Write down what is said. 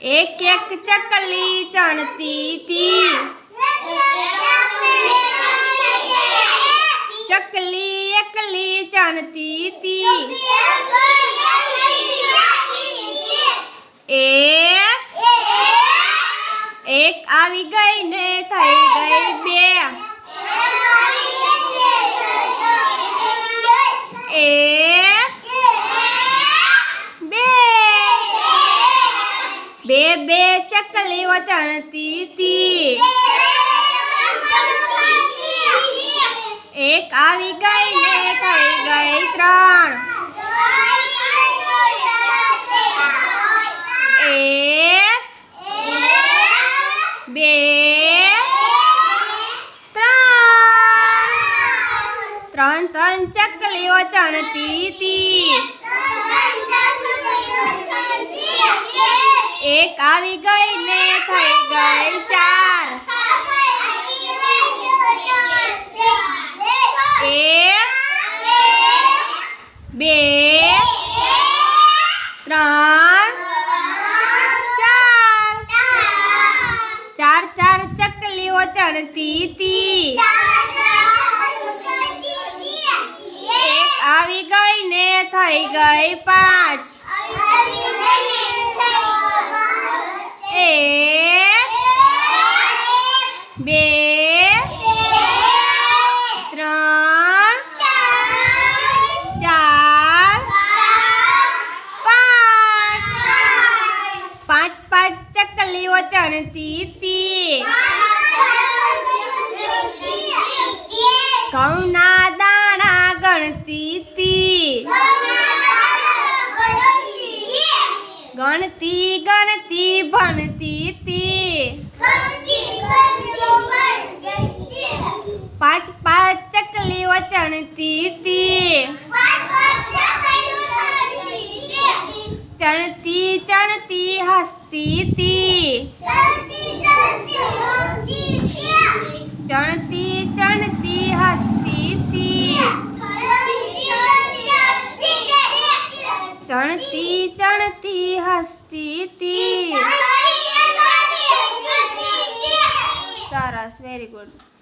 એક એક ચકલી ચણતી તી. ચકલી એકલી ચણતી તી. એક એક આવી ગઈ ને થઈ ગઈ બે. એક બે ચકલી ચણતી તી. એક આવી ગઈ ને થઈ ગઈ ત્રણ. એક, બે, ત્રણ. ત્રણ ત્રણ ચકલીઓ ચણતી તી. એક આવી ગઈ ને થઈ ગઈ ચાર એક બે ત્રણ ચાર ચાર ચાર ચકલીઓ ચણતી તી એક આવી ગઈ ને થઈ ગઈ પાંચ બે, ત્રણ, ચાર, પાંચ. પાંચ પાંચ ચકલીઓ ચણતી તી. ઘઉંના દાણા ગણતી તી. ગણતી ગણતી, ભણતી તી. ચણતી તી ચણતી ચણતી હસતી તી ચણતી ચણતી હસતી તી ચણતી ચણતી હસતી તી સરસ વેરી ગુડ